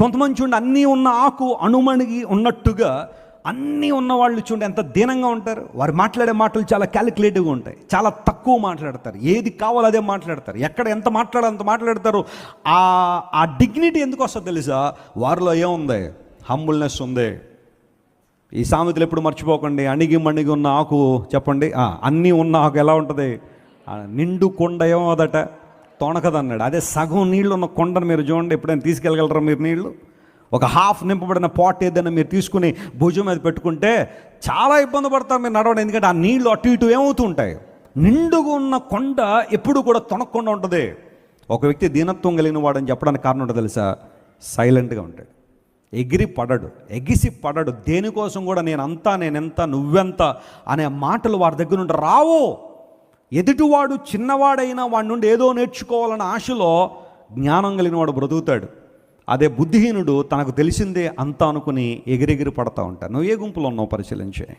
కొంతమంది చూడండి అన్నీ ఉన్న ఆకు అణుమణిగి ఉన్నట్టుగా అన్నీ ఉన్న వాళ్ళు చూడండి ఎంత దీనంగా ఉంటారు. వారు మాట్లాడే మాటలు చాలా క్యాలిక్యులేటివ్గా ఉంటాయి. చాలా తక్కువ మాట్లాడతారు. ఏది కావాలో అదే మాట్లాడతారు. ఎక్కడ ఎంత మాట్లాడాలి అంత మాట్లాడతారు. ఆ ఆ డిగ్నిటీ ఎందుకు వస్తుందో తెలుసా? వారిలో ఏముంది? హంబుల్నెస్ ఉంది. ఈ సామెతలు ఎప్పుడు మర్చిపోకండి. అణిగి మణిగి ఉన్న ఆకు చెప్పండి. అన్నీ ఉన్న ఆకు ఎలా ఉంటుంది? నిండు కొండ ఏమో అదట. తొణకదన్నాడు అదే సగం నీళ్ళు ఉన్న కొండను మీరు చూడండి ఎప్పుడైనా తీసుకెళ్ళగలరా మీరు నీళ్ళు? ఒక హాఫ్ నింపబడిన పాట్ ఏదైనా మీరు తీసుకుని భుజం మీద పెట్టుకుంటే చాలా ఇబ్బంది పడతారు మీరు నడవడం. ఎందుకంటే ఆ నీళ్ళు అటు ఇటు ఏమవుతూ ఉంటాయి నిండుగా ఉన్న కొండ ఎప్పుడు కూడా తొనకుండా ఉంటుంది. ఒక వ్యక్తి దీనత్వం కలిగిన వాడని చెప్పడానికి కారణం ఉంటుంది తెలుసా? సైలెంట్గా ఉంటాడు. ఎగిరి పడడు. ఎగిసి పడడు. దేనికోసం కూడా నేను అంతా నేనెంత నువ్వెంత అనే మాటలు వారి దగ్గర నుండి రావు. ఎదుటివాడు చిన్నవాడైనా వాడి నుండి ఏదో నేర్చుకోవాలన్న ఆశలో జ్ఞానం కలిగిన వాడు బ్రతుకుతాడు. అదే బుద్ధిహీనుడు తనకు తెలిసిందే అంతా అనుకుని ఎగిరెగిరి పడతా ఉంటాడు. నువ్వు ఏ గుంపులో ఉన్నావు పరిశీలించే?